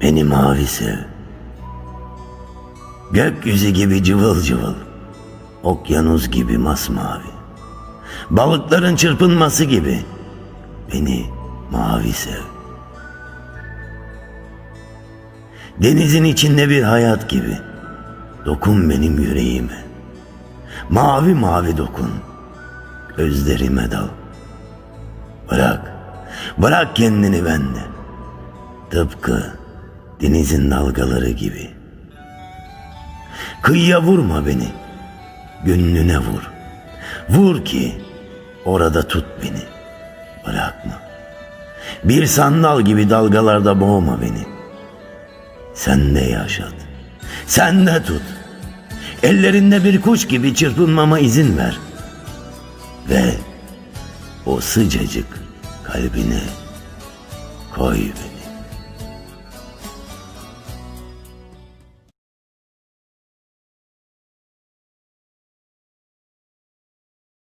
Beni mavi sev. Gökyüzü gibi cıvıl cıvıl. Okyanus gibi masmavi. Balıkların çırpınması gibi. Beni mavi sev. Denizin içinde bir hayat gibi. Dokun benim yüreğime. Mavi mavi dokun. Gözlerime dal. Bırak. Bırak kendini bende. Tıpkı denizin dalgaları gibi. Kıyıya vurma beni. Gönlüne vur. Vur ki orada tut beni. Bırakma. Bir sandal gibi dalgalarda boğma beni. Sen de yaşat. Sen de tut. Ellerinde bir kuş gibi çırpınmama izin ver. Ve o sıcacık kalbine koy beni.